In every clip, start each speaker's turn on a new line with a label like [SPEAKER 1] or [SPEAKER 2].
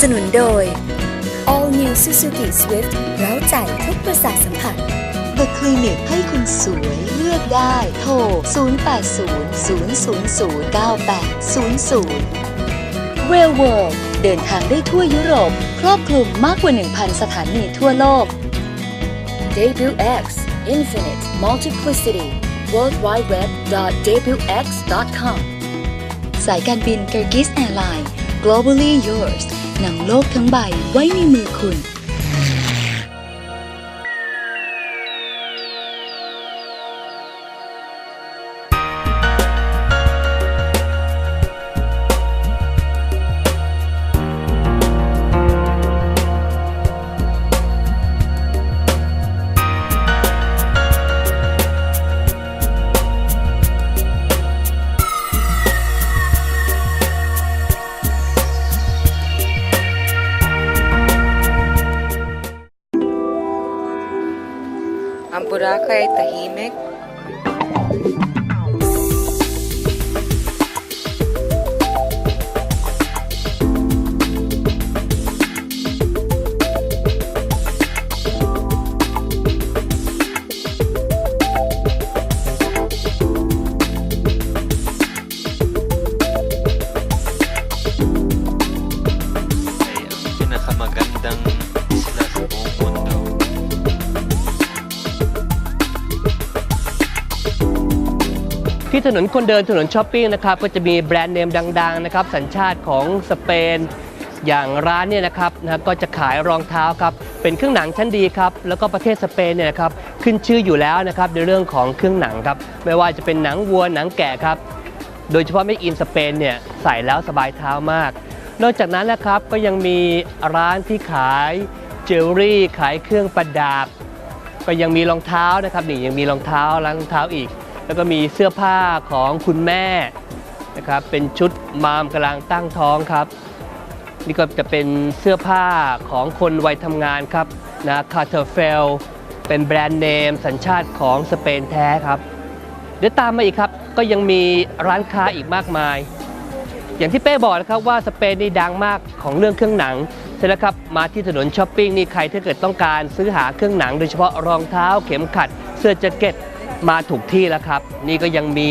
[SPEAKER 1] สนับสนุนโดย All New Suzuki Swift เร้าใจทุกประสาทสัมผัส
[SPEAKER 2] The Clinic ให้คุณสวยเลือกได้ โทร 0800009800 Rail World เดินทางได้ทั่วยุโรป ครอบคลุมมากกว่า 1,000 สถานีทั่วโลก
[SPEAKER 1] Debut X Infinite Multiplicity World Wide Web .debutx.com
[SPEAKER 2] สายการบิน Turkish Airlines Globally Yours หนังโลกทั้งใบไว้ในมือคุณ
[SPEAKER 3] बुरा का तहीन है
[SPEAKER 4] ที่ถนนคนเดินถนนช้อปปิ้งนะครับก็จะมีแบรนด์เนมดังๆนะครับสัญชาติของสเปน อย่างร้านเนี่ยนะครับนะก็จะขายรองเท้าครับเป็นเครื่องหนังชั้นดีครับแล้วก็ประเทศสเปนเนี่ยนะครับขึ้นชื่ออยู่แล้วนะครับในเรื่องของเครื่องหนังครับไม่ว่าจะเป็นหนังวัวหนังแกะครับโดยเฉพาะไม่อินสเปนเนี่ยใส่แล้วสบายเท้ามาก นอกจากนั้นนะครับก็ยังมีร้านที่ขายเจวลรี่ ขายเครื่องประดับ ก็ยังมีรองเท้านะครับนี่ยังมีรองเท้าร้านรองเท้าอีก แล้วก็มีเสื้อผ้าของคุณแม่นะครับเป็นชุดมามกำลังตั้งท้องครับ นี่ก็จะเป็นเสื้อผ้าของคนวัยทำงานครับนะคาร์เทอร์เฟลเป็นแบรนด์เนม สัญชาติของสเปนแท้ครับ เดี๋ยวตามมาอีกครับก็ยังมีร้านค้าอีกมากมาย อย่างที่เป้บอกนะครับว่าสเปนนี่ดังมากของเรื่องเครื่องหนังเสร็จแล้วครับมาที่ถนนช้อปปิ้งนี่ใครถ้าเกิดต้องการซื้อหาเครื่องหนัง โดยเฉพาะรองเท้าเข็มขัด เสื้อแจ็คเก็ต มาถูกที่แล้วครับ นี่ก็ยังมี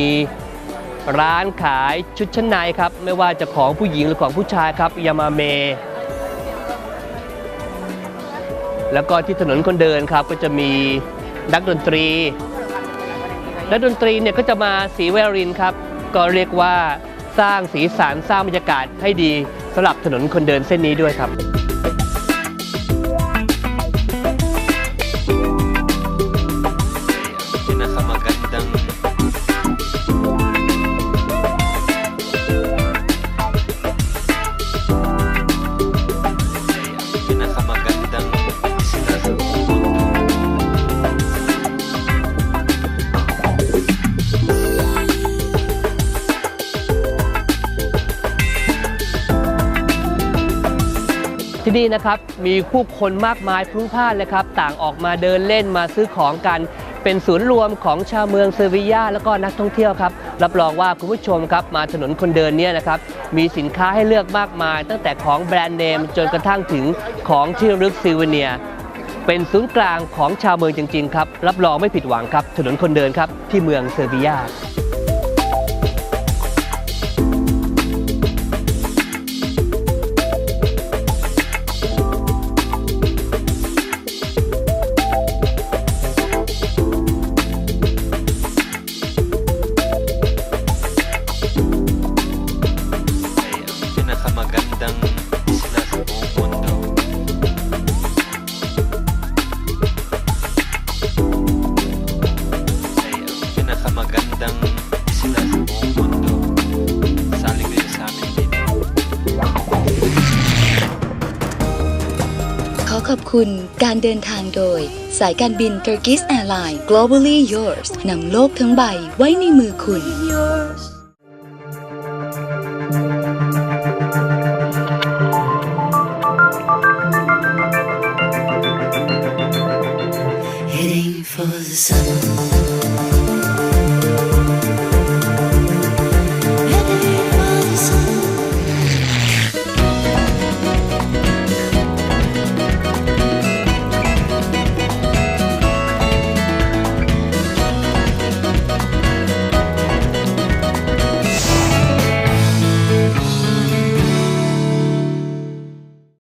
[SPEAKER 4] ร้านขายชุดชั้นในครับ ไม่ว่าจะของผู้หญิงหรือของผู้ชายครับยามาเม แล้วก็ที่ถนนคนเดินครับก็จะมีนักดนตรี นักดนตรีเนี่ยก็จะมาสีเวรินครับ ก็เรียกว่าสร้างสีสันสร้างบรรยากาศให้ดีสำหรับถนนคนเดินเส้นนี้ด้วยครับ ที่นี่นะครับมีผู้คนมากมายพลุกพล่านเลยครับต่างออกมาเดินเล่นมาซื้อของกัน เป็นศูนย์รวมของชาวเมืองเซอร์วิยาแล้วก็นักท่องเที่ยวครับรับรองว่าคุณผู้ชมครับมาถนนคนเดินเนี่ยนะครับมีสินค้าให้เลือกมากมาย ตั้งแต่ของแบรนด์เนมจนกระทั่งถึงของที่ระลึกซิวเนียเป็นศูนย์กลางของชาวเมืองจริงๆครับรับรองไม่ผิดหวังครับถนนคนเดินครับที่เมืองเซอร์เบีย
[SPEAKER 3] ay
[SPEAKER 2] ขอขอบคุณการเดินทางโดย สายการบิน Turkish Airlines Globally Yours นำโลกทั้งใบไว้ในมือคุณ